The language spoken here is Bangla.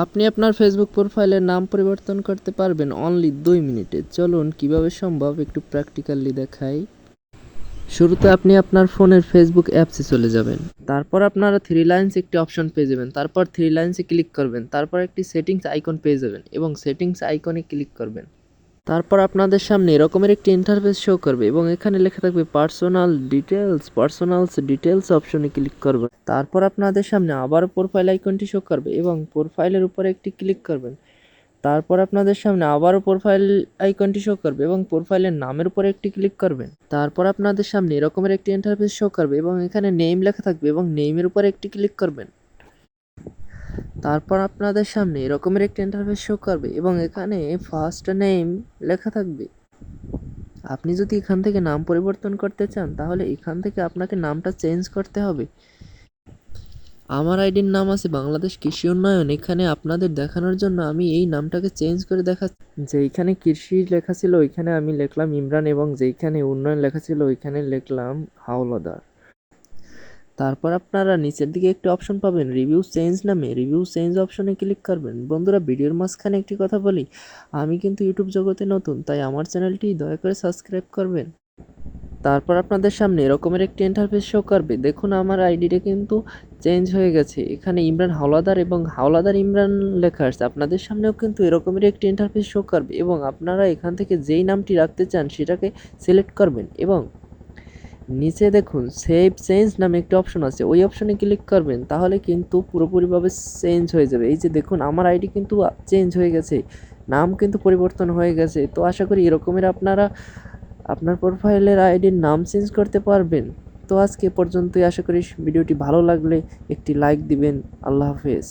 আপনি আপনার ফেসবুক প্রোফাইলের নাম পরিবর্তন করতে পারবেন অনলি দুই মিনিটে। চলুন, কীভাবে সম্ভব একটু প্র্যাকটিক্যালি দেখাই। শুরুতে আপনি আপনার ফোনের ফেসবুক অ্যাপসে চলে যাবেন। তারপর আপনারা থ্রি লাইন্স একটি অপশন পেয়ে যাবেন। তারপর থ্রি লাইন্সে ক্লিক করবেন। তারপর একটি সেটিংস আইকন পেয়ে যাবেন এবং সেটিংস আইকনে ক্লিক করবেন। তারপর আপনাদের সামনে এরকমের একটি ইন্টারফেস শো করবে এবং এখানে লেখা থাকবে পার্সোনাল ডিটেলস পার্সোনালস ডিটেলস অপশনে ক্লিক করবেন। তারপর আপনাদের সামনে আবার প্রোফাইল আইকনটি শো করবে এবং প্রোফাইলের উপরে একটি ক্লিক করবেন। তারপর আপনাদের সামনে আবারও প্রোফাইল আইকনটি শো করবে এবং প্রোফাইলের নামের উপরে একটি ক্লিক করবেন। তারপর আপনাদের সামনে এরকমের একটি ইন্টারফেস শো করবে এবং এখানে নেম লেখা থাকবে এবং নেমের উপরে একটি ক্লিক করবেন। তারপর আপনাদের সামনে এরকমের একটি ইন্টারফেস শো করবে এবং এখানে ফার্স্ট নেম লেখা থাকবে। আপনি যদি এখান থেকে নাম পরিবর্তন করতে চান, তাহলে এখান থেকে আপনাকে নামটা চেঞ্জ করতে হবে। আমার আইডির নাম আছে বাংলাদেশ কৃষি উন্নয়ন। এখানে আপনাদের দেখানোর জন্য আমি এই নামটাকে চেঞ্জ করে দেখা যেইখানে কৃষি লেখা ছিল, ওইখানে আমি লিখলাম ইমরান এবং যেইখানে উন্নয়ন লেখা ছিল, ওইখানে লিখলাম হাওলাদার। তারপর আপনারা নিচের দিকে একটি অপশন পাবেন রিভিউ চেঞ্জ নামে। রিভিউ চেঞ্জ অপশনে ক্লিক করবেন। বন্ধুরা, ভিডিওর মাঝখানে একটি কথা বলি, আমি কিন্তু ইউটিউব জগতে নতুন, তাই আমার চ্যানেলটি দয়া করে সাবস্ক্রাইব করবেন। তারপর আপনাদের সামনে এরকমের একটি ইন্টারফেস শো করবে। দেখুন, আমার আইডিটা কিন্তু চেঞ্জ হয়ে গেছে। এখানে ইমরান হাওলাদার এবং হাওলাদার ইমরান লেখা আসছে আপনাদের সামনেও কিন্তু এরকমের একটি ইন্টারফেস শো করবে এবং আপনারা এখান থেকে যেই নামটি রাখতে চান, সেটাকে সিলেক্ট করবেন এবং নিচে দেখুন সেভ চেঞ্জ নামে একটি অপশন আছে। ওই অপশনে ক্লিক করবেন, তাহলে কিন্তু পুরোপুরিভাবে চেঞ্জ হয়ে যাবে। এই যে দেখুন, আমার আইডি কিন্তু চেঞ্জ হয়ে গেছে, নাম কিন্তু পরিবর্তন হয়ে গেছে। তো আশা করি এরকমের আপনারা, আপনার প্রোফাইলের আইডির নাম চেঞ্জ করতে পারবেন। তো আজকে পর্যন্তই। আশা করি ভিডিওটি ভালো লাগলে একটি লাইক দিবেন। আল্লাহ হাফেজ।